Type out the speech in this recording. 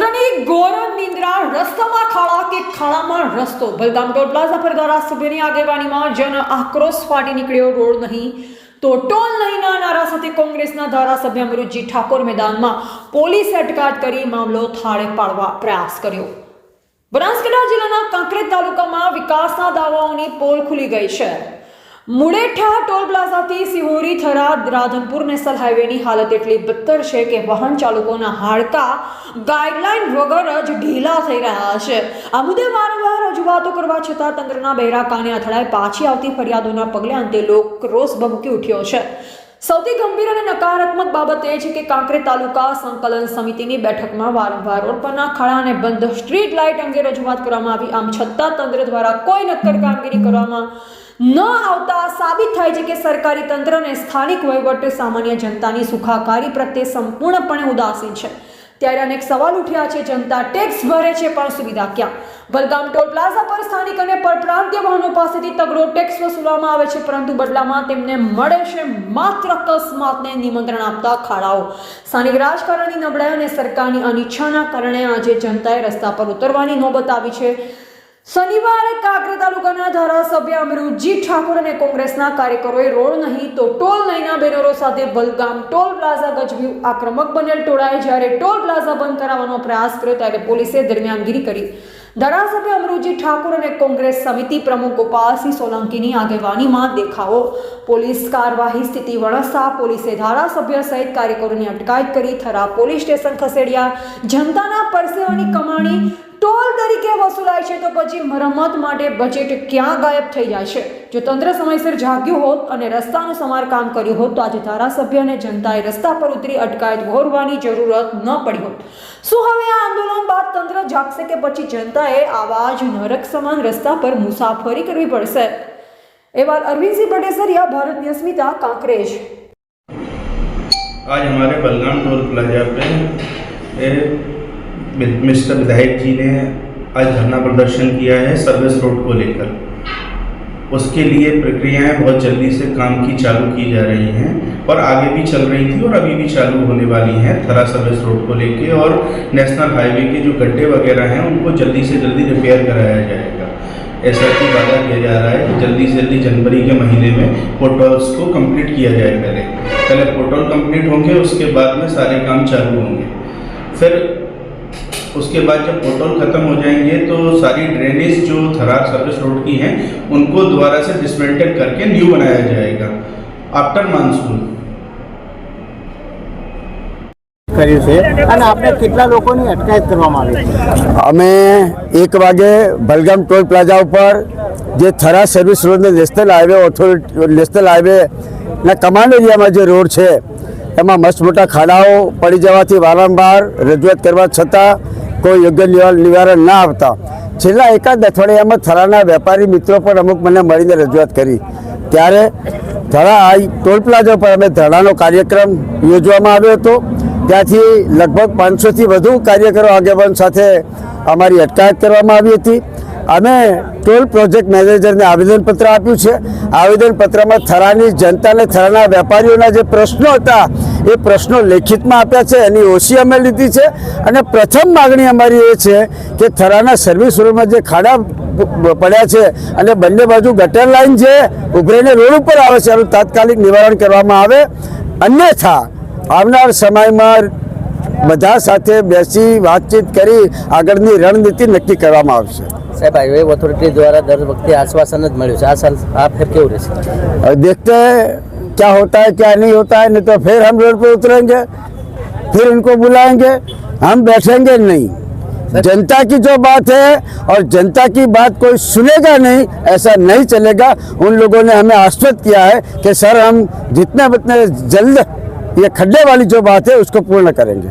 તંત્રની ગોર નિંદ્રા રસ્તામાં ખાડા કે ખાડામાં રસ્તો. બલગામ ટોલ પ્લાઝા પર ધારાસભ્યની આગેવાનીમાં જન આક્રોશ ફાટી નીકળ્યો. રોડ નહીં તો ટોલ નહીંના નારા સાથે કોંગ્રેસના ધારાસભ્ય અમૃતજી ઠાકોર મેદાનમાં પોલીસ અટકાયત કરી મામલો થાળે પાડવા પ્રયાસ કર્યો. બનાસકાંઠા જિલ્લાના કાંકરેજ તાલુકામાં વિકાસના દાવાઓની પોલ ખુલી ગઈ છે. મુડેઠા ટોલ પ્લાઝાથી સિહોરી થરાદ રાધનપુર નેશનલ હાઈવેની હાલત એટલી બદતર છે કે વાહન ચાલકોના હાડકા ગાઈડલાઈન વગર જ ઢીલા થઈ રહ્યા છે. આ મુદ્દે વારંવાર રજૂઆતો કરવા છતાં તંત્રના બહેરા કાને અથડાય પાછી આવતી ફરિયાદોના પગલે અંતે લોક રોષ ભભૂકી ઉઠ્યો છે. સૌથી ગંભીર અને નકારાત્મક બાબત એ છે કે કાંકરે તાલુકા સંકલન સમિતિની બેઠકમાં વારંવાર રોડ પરના ખાડા અને બંધ સ્ટ્રીટ લાઇટ અંગે રજૂઆત કરવામાં આવી. આમ છતાં તંત્ર દ્વારા કોઈ નક્કર કામગીરી કરવામાં ન આવતા સાબિત થાય છે કે સરકારી તંત્ર અને સ્થાનિક વહીવટ સામાન્ય જનતાની સુખાકારી પ્રત્યે સંપૂર્ણપણે ઉદાસીન છે. ત્યારે અનેક સવાલ ઉઠ્યા છે, જનતા ટેક્સ ભરે છે, પણ સુવિધા ક્યાં? બલગામ ટોલ પ્લાઝા પર સ્થાનિક અને પરપ્રાંતીય વાહનો પાસેથી તગડો ટેક્સ વસૂલવામાં આવે છે, પરંતુ બદલામાં તેમને મળે છે માત્ર અકસ્માતને નિમંત્રણ આપતા ખાડાઓ. સ્થાનિક રાજકારણની નબળાઈ અને સરકારની અનિચ્છાના કારણે આજે જનતાએ રસ્તા પર ઉતરવાની નોબત આવી છે. શનિવારે કાંકરેજ તાલુકાના ધારાસભ્ય અમૃતજી ઠાકોર અને કોંગ્રેસના કાર્યકરોએ રોડ નહીં તો ટોલ નહીંના બેનરો સાથે બલગામ ટોલ પ્લાઝા ગજવ્યું આક્રમક બનેલ ટોળાએ જ્યારે ટોલ પ્લાઝા બંધ કરાવવાનો પ્રયાસ કર્યો ત્યારે પોલીસે દરમિયાનગીરી કરી. ધારાસભ્ય અમૃતજી ઠાકોર અને કોંગ્રેસ સમિતિ પ્રમુખ ગોપાલસિંહ સોલંકીની આગેવાનીમાં દેખાવો. પોલીસ કાર્યવાહી સ્થિતિ વણસતા પોલીસે ધારાસભ્ય સહિત કાર્યકરોની અટકાયત કરી. થરા પોલીસ સ્ટેશન ખસેડ્યા. જનતાના પરસેવાની કમાણી ટોલ તરીકે વસૂલાય છે તો પછી મરમ્મત માટે બજેટ ક્યાં ગાયબ થઈ જાય છે જો તંત્ર સમયસર જાગ્યું હોત અને રસ્તાનું સમારકામ કર્યું હોત તો આજે ધારાસભ્ય અને જનતાએ રસ્તા પર ઉતરી અટકાયત વહોરવાની જરૂરત ન પડી હોત શું હવે આ આંદોલન બાદ તંત્ર જાગશે કે પછી જનતાએ આવા જ નરક સમાન રસ્તા પર મુસાફરી કરવી પડશે એવા અરવિંદસિંહ બટેસરિયા ભારતીય સ્મિતા કાંકરેજ आज हमारे बलगाम टोल प्लाजा पे ए, मिस्टर विधायक जी ने आज धरना प्रदर्शन किया है सर्विस रोड को लेकर। उसके लिए प्रक्रियाएँ बहुत जल्दी से काम की चालू की जा रही हैं और आगे भी चल रही थी और अभी भी चालू होने वाली हैं थरा सर्विस रोड को लेके और नेशनल हाईवे के जो गड्ढे वगैरह हैं उनको जल्दी से जल्दी रिपेयर कराया जाएगा। ऐसा की वादा किया जा रहा है कि जल्दी से जल्दी जनवरी के महीने में पोर्टल्स को कंप्लीट किया जाए पहले। पहले पोर्टल कंप्लीट होंगे, उसके बाद में सारे काम चालू होंगे। फिर उसके बाद जब पोर्टल ख़त्म हो जाएंगे तो सारी ड्रेनेज जो थरार सर्विस रोड की हैं उनको दोबारा से डिसमेंटल करके न्यू बनाया जाएगा आफ्टर मानसून કર્યું છે અને આપણે કેટલા લોકોની અટકાયત કરવામાં આવી છે અમે એક વાગે ભલગામ ટોલ પ્લાઝા ઉપર જે થરા સર્વિસ રોડને નેશનલ હાઈવે ઓથોરિટી નેશનલ હાઈવેના કમાન્ડ એરિયામાં જે રોડ છે એમાં મસ્ત મોટા ખાડાઓ પડી જવાથી વારંવાર રજૂઆત કરવા છતાં કોઈ યોગ્ય નિવા- નિવારણ ના આવતા છેલ્લા એકાદ અઠવાડિયામાં થરાના વેપારી મિત્રો પણ અમુક મને મળીને રજૂઆત કરી. ત્યારે ધડા આ ટોલ પ્લાઝા પર અમે ધરણાનો કાર્યક્રમ યોજવામાં આવ્યો હતો. ત્યાંથી લગભગ પાંચસોથી વધુ કાર્યકરો આગેવાન સાથે અમારી અટકાયત કરવામાં આવી હતી. અમે ટોલ પ્રોજેક્ટ મેનેજરને આવેદનપત્ર આપ્યું છે. આવેદનપત્રમાં થરાની જનતાને થરાના વેપારીઓના જે પ્રશ્નો હતા એ પ્રશ્નો લેખિતમાં આપ્યા છે એની ઓછી અમે લીધી છે. અને પ્રથમ માગણી અમારી એ છે કે થરાના સર્વિસ રોડમાં જે ખાડા પડ્યા છે અને બંને બાજુ ગટર લાઇન છે ઉભરીને રોડ ઉપર આવે છે એનું તાત્કાલિક નિવારણ કરવામાં આવે. અન્યથા આવનાર સમયમાં બધા સાથે બેસી વાતચીત કરી આગળની રણનીતિ નક્કી કરવામાં આવશે. સાહેબ હાઈવે ઓથોરિટી દ્વારા દર વખતે આશ્વાસન જ મળ્યું છે. આ સાલ આ ફેર કેવું રહેશે? દેખતે क्या होता है, क्या नहीं होता है, नहीं तो फिर हम रोड पे उतरेंगे, फिर इनको बुलाएँगे, हम बैठेंगे नहीं। जनता की जो बात है और जनता की बात कोई सुनेगा नहीं, ऐसा नहीं चलेगा। उन लोगों ने हमें आश्वस्त किया है कि सर, हम जितने जितने जल्द ये खड्डे वाली जो बात है, उसको पूर्ण करेंगे।